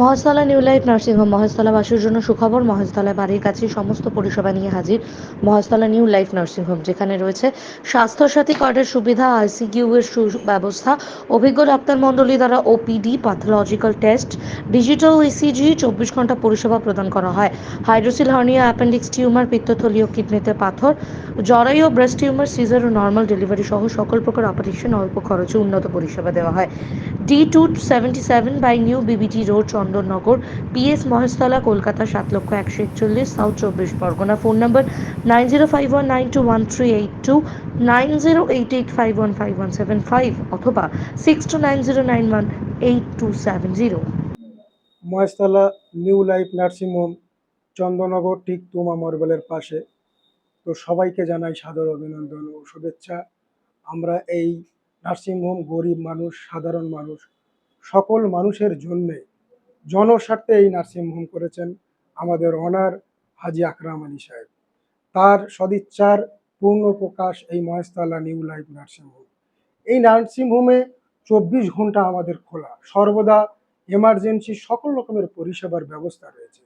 Maheshtala new life nursing home মহেশতলাবাসীর জন্য সুখবর মহেশতলা বাড়ির কাছে সমস্ত পরিষেবা নিয়ে হাজির মহেশতলা নিউ লাইফ নার্সিংহোম, যেখানে রয়েছে স্বাস্থ্যসাথী কার্ডের সুবিধা, আইসিকিউ এর সুব্যবস্থা, অভিজ্ঞ ডাক্তার মণ্ডলী দ্বারা OPD pathological test digital ECG চব্বিশ ঘণ্টা পরিষেবা প্রদান করা হয়। হাইড্রোসিল হার্নিয়া, অ্যাপেন্ডিক্স টিউমার, পিত্তথলীয় কিডনিতে পাথর জরায়ু ব্রেস্ট টিউমার, সিজার ও নর্মাল ডেলিভারি সহ সকল প্রকার অপারেশন অল্প খরচে উন্নত পরিষেবা দেওয়া হয়। D two seventy seven by new BBT road Chandannagar PS Maheshtala, Kolkata সাত লক্ষ একশো একচল্লিশ, সাউথ চব্বিশ Parganas phone number nine zero five one nine two one three eight two, nine zero eight eight five one five one seven five অথবা six two nine zero nine one eight two seven zero. Maheshtala new life nursing home, Chandannagar, ঠিক তোমা মার্বেলের পাশে। তো সবাইকে জানাই সাদর অভিনন্দন ও শুভেচ্ছা। আমরা এই নার্সিংহোম গরিব মানুষ, সাধারণ মানুষ, সকল মানুষের জন্যে জনস্বার্থে এই নার্সিংহোম করেছেন আমাদের অনার হাজি আকরাম আলী সাহেব। তার সদিচ্ছার পূর্ণ প্রকাশ এই মহেশতলা নিউ লাইফ নার্সিংহোম। এই নার্সিংহোমে চব্বিশ ঘণ্টা আমাদের খোলা। সর্বদা এমার্জেন্সি সকল রকমের পরিষেবার ব্যবস্থা রয়েছে।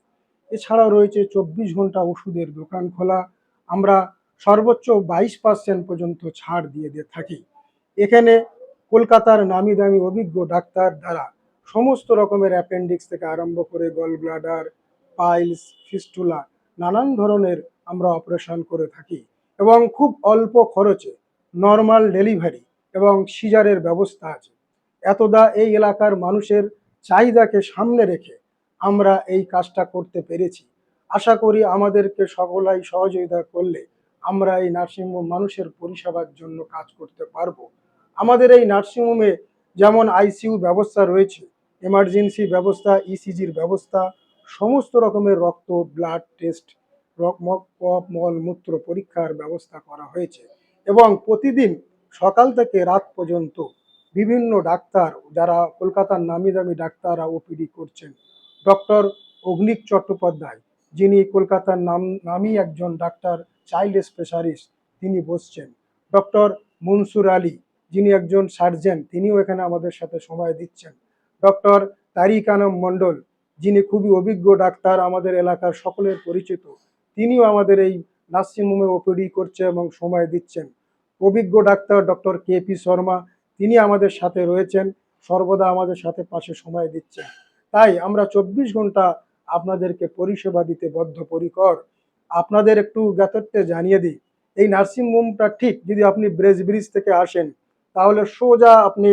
এছাড়াও রয়েছে চব্বিশ ঘণ্টা ওষুধের দোকান খোলা। আমরা সর্বোচ্চ বাইশ পার্সেন্ট পর্যন্ত ছাড় দিয়ে দিয়ে থাকি। এখানে কলকাতার নামি দামি অভিজ্ঞ ডাক্তার দ্বারা সমস্ত রকমের অ্যাপেন্ডিক্স থেকে আরম্ভ করে গল ব্লাডার পাইলস ফিস্টুলা নানান ধরনের আমরা অপারেশন করে থাকি এবং খুব অল্প খরচে নর্মাল ডেলিভারি এবং সিজারের ব্যবস্থা আছে। এতদা এই এলাকার মানুষের চাহিদাকে সামনে রেখে আমরা এই কাজটা করতে পেরেছি। আশা করি আমাদেরকে সকলাই সহযোগিতা করলে আমরা এই নার্সিংহোম মানুষের পরিষেবার জন্য কাজ করতে পারব। আমাদের এই নার্সিংহোমে যেমন আইসিইউ ব্যবস্থা রয়েছে এমার্জেন্সি ব্যবস্থা ইসিজির ব্যবস্থা, সমস্ত রকমের রক্ত ব্লাড টেস্ট কপ মল, মূত্র পরীক্ষার ব্যবস্থা করা হয়েছে এবং প্রতিদিন সকাল থেকে রাত পর্যন্ত বিভিন্ন ডাক্তার যারা কলকাতার নামি দামি ডাক্তাররা ওপিডি করছেন ডক্টর অগ্নিক চট্টোপাধ্যায়, যিনি কলকাতার নাম, নামী একজন ডাক্তার চাইল্ড স্পেশালিস্ট তিনি বসছেন ডক্টর মনসুর আলী যিনি একজন সার্জেন তিনিও এখানে আমাদের সাথে সময় দিচ্ছেন। ডক্টর তারিক আনম মণ্ডল, যিনি খুবই অভিজ্ঞ ডাক্তার আমাদের এলাকার সকলের পরিচিত। তিনিও আমাদের এই নার্সিংহোমে ওপিডি করছে এবং সময় দিচ্ছেন। অভিজ্ঞ doctor doctor K P Sharma, তিনি আমাদের সাথে রয়েছেন, সর্বদা আমাদের সাথে পাশে সময় দিচ্ছেন। তাই আমরা চব্বিশ ঘণ্টা আপনাদেরকে পরিষেবা দিতে বদ্ধপরিকর। আপনাদের একটু জ্ঞাতত্বে জানিয়ে দিই, এই নার্সিংহোমটা ঠিক যদি আপনি ব্রেজ ব্রিজ থেকে আসেন, তাহলে সোজা আপনি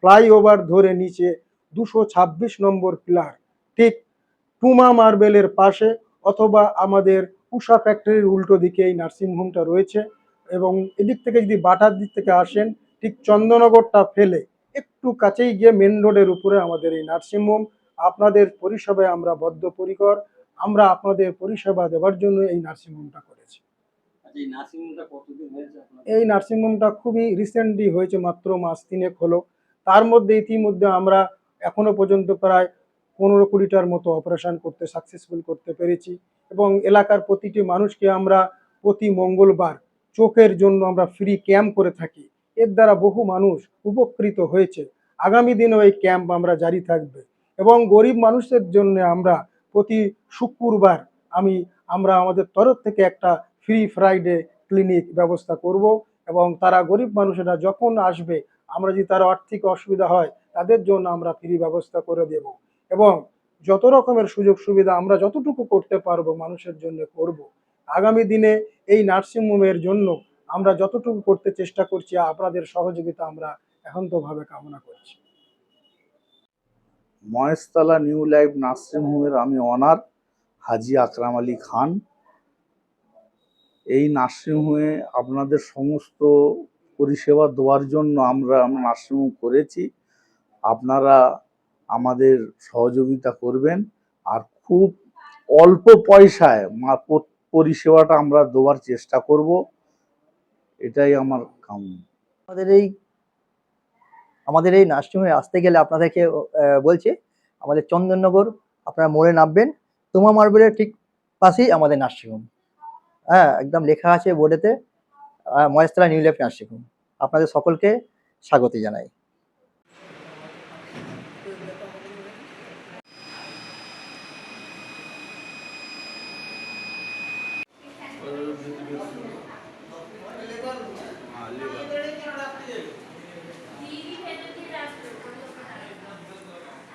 ফ্লাইওভার ধরে নিচে দুশো ছাব্বিশ নম্বর পিলার। ঠিক টুমা মার্বেলের পাশে অথবা আমাদের উষা ফ্যাক্টরির উল্টো দিকে এই নার্সিংহোমটা রয়েছে এবং এদিক থেকে যদি বাটার দিক থেকে আসেন ঠিক চন্দননগরটা ফেলে একটু কাছেই গিয়ে মেন রোডের উপরে আমাদের এই নার্সিংহোম। আপনাদের পরিষেবায় আমরা বদ্ধপরিকর আমরা আপনাদের পরিষেবা দেওয়ার জন্য এই নার্সিংহোমটা করেছি। আচ্ছা, এই নার্সিংহোমটা খুবই রিসেন্টলি হয়েছে মাত্র মাস তিনেক হলো। তার মধ্যে ইতিমধ্যে আমরা এখনও পর্যন্ত প্রায় পনেরো কুড়িটার মতো অপারেশন করতে সাকসেসফুল করতে পেরেছি এবং এলাকার প্রতিটি মানুষকে আমরা প্রতি মঙ্গলবার চোখের জন্য আমরা ফ্রি ক্যাম্প করে থাকি। এর দ্বারা বহু মানুষ উপকৃত হয়েছে। আগামী দিনেও এই ক্যাম্প আমরা জারি থাকবে এবং গরিব মানুষের জন্য আমরা প্রতি শুক্রবার আমি, আমরা আমাদের তরফ থেকে একটা ফ্রি ফ্রাইডে ক্লিনিক ব্যবস্থা করব এবং তারা গরিব মানুষেরা যখন আসবে, আমরা যদি তার আর্থিক অসুবিধা হয় তাদের জন্য আমরা ফ্রি ব্যবস্থা করে দেব। এবং যত রকমের সুযোগ সুবিধা আমরা যতটুকু করতে পারব মানুষের জন্য করব। আগামী দিনে এই নার্সিংহোমের জন্য আমরা যতটুকু করতে চেষ্টা করছি, আপনাদের সহযোগিতা আমরা এখন একান্তভাবে কামনা করছি। মহেশতলা নিউ লাইফ নার্সিং হোমের আমি অনার হাজি আকরাম আলী খান। এই নার্সিং হোমে আপনাদের সমস্ত পরিষেবা দেওয়ার জন্য আমরা নার্সিং হোম করেছি। আপনারা আমাদের সহযোগিতা করবেন আর খুব অল্প পয়সায় পরিষেবাটা আমরা দেওয়ার চেষ্টা করব। এটাই আমার কাম আমাদের এই আমাদের এই নার্সিংহোমে আসতে গেলে আপনাদেরকে বলছি, আমাদের চন্দননগর আপনারা মোড়ে নামবেন। তোমা মার্বেলের ঠিক পাশেই আমাদের নার্সিংহোম। হ্যাঁ একদম লেখা আছে বোর্ডেতে Maheshtala new life nursing home. আপনাদের সকলকে স্বাগত জানাই।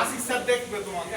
আশিক স্যার দেখবে তোমাকে।